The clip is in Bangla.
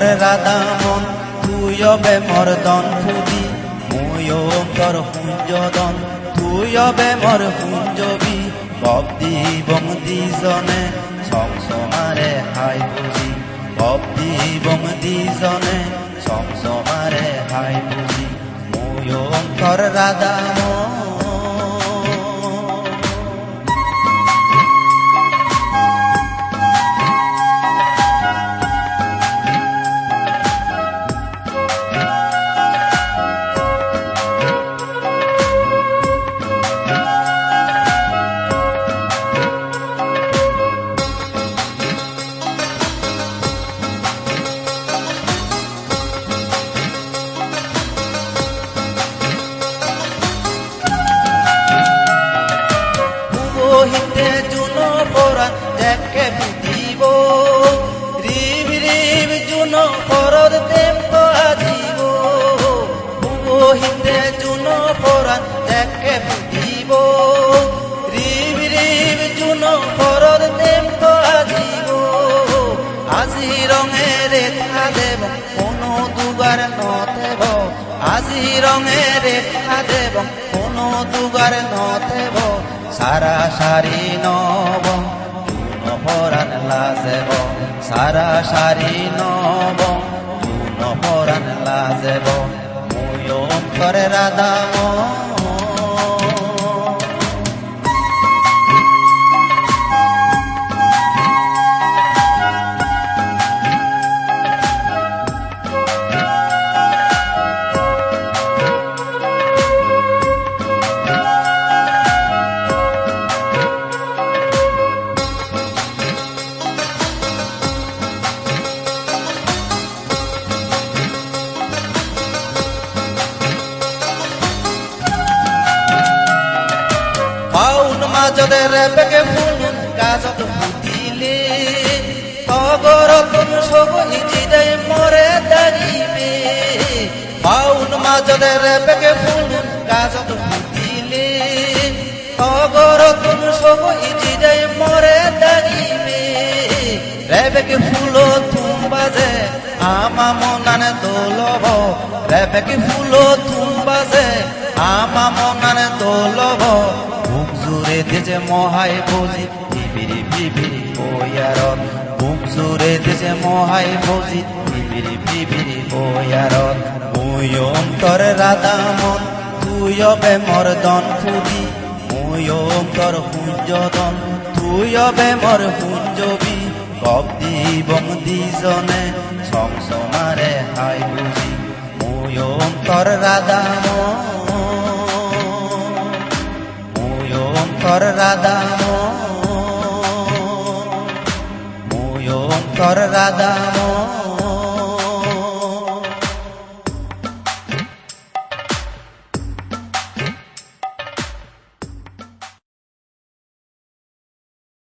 অঙ্গর রাধা মন, তুই অবে মর্দন খুদি মুই অঙ্গর হুঞ্জদন তুই অবে মর হুঞ্জবি বব্দি বমদি জনে সব সমারে হাই বুঝি, বব্দি বমদি জনে সব সমারে হাই বুঝি, মুই অঙ্গর রাধা মন। নথেব আজি রঙের রেখা দেব, কোনো দুগার নথেব সারা সারি নব, পরাণ লাজেব, সারা সারি নব, পরাণ লাজেব মুয় অন্তরে রাধা মাজতে রেবেকে ফুলুন গাজত ফুটিলে তগর তুম সব ইজিদে মরে দাঁড়িবে। পাউন মাজতে রেবেকে ফুলুন গাজত ফুটিলে তগর তুম সব ইজিদে মরে দাঁড়িবে। রেবেকে ফুল তুম বাজে আমা মনানে দোলব রেবেকে ফুল তুম বাজে আমা দেজে মহাই বজি বিবিরি বিবিরি বুক জুড়ে দেজে মহাই বজি বিবিরি বিবিরি বয়ারত মুই অন্তর রাধা মন, তুই অবে মর দন ফুদি মুই অন্তর হুঞ্জদন তুই অবে মর হুঞ্জবি কব্দি বমদি জনে সংসমারে হাই বুঝি, মুই অন্তর রাধা মন। মুয় অন্তর রাধা